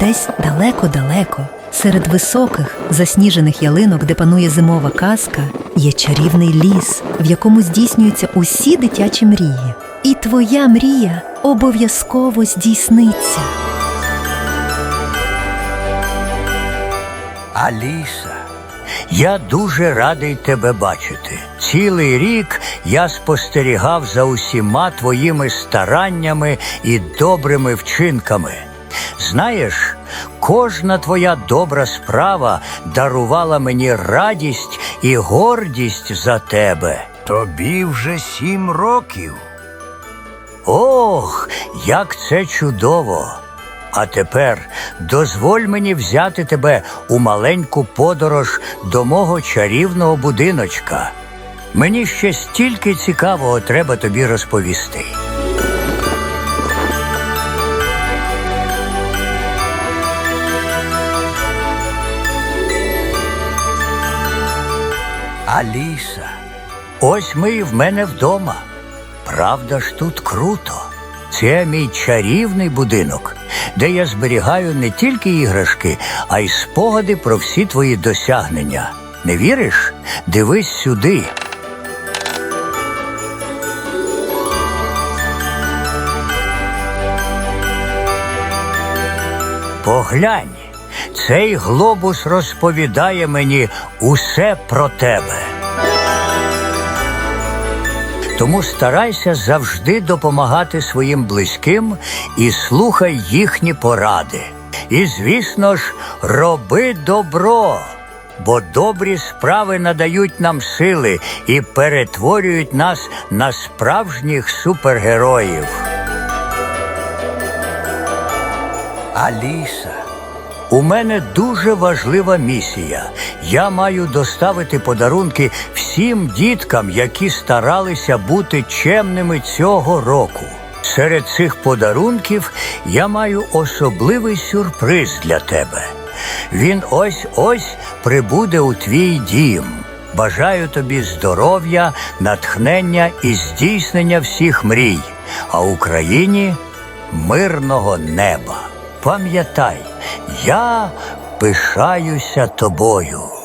Десь далеко-далеко, серед високих, засніжених ялинок, де панує зимова казка, є чарівний ліс, в якому здійснюються усі дитячі мрії. І твоя мрія обов'язково здійсниться. Аліса, я дуже радий тебе бачити. Цілий рік я спостерігав за усіма твоїми стараннями і добрими вчинками. Знаєш, кожна твоя добра справа дарувала мені радість і гордість за тебе. Тобі вже сім років. Ох, як це чудово! А тепер дозволь мені взяти тебе у маленьку подорож до мого чарівного будиночка. Мені ще стільки цікавого треба тобі розповісти. Аліса, ось ми і в мене вдома. Правда ж тут круто. Це мій чарівний будинок, де я зберігаю не тільки іграшки, а й спогади про всі твої досягнення. Не віриш? Дивись сюди. Поглянь, цей глобус розповідає мені усе про тебе. Тому старайся завжди допомагати своїм близьким і слухай їхні поради. І, звісно ж, роби добро, бо добрі справи надають нам сили і перетворюють нас на справжніх супергероїв. Аліса. У мене дуже важлива місія. Я маю доставити подарунки всім діткам, які старалися бути чемними цього року. Серед цих подарунків я маю особливий сюрприз для тебе. Він ось ось прибуде у твій дім. Бажаю тобі здоров'я, натхнення і здійснення всіх мрій, а Україні мирного неба. Пам'ятай, я пишаюся тобою.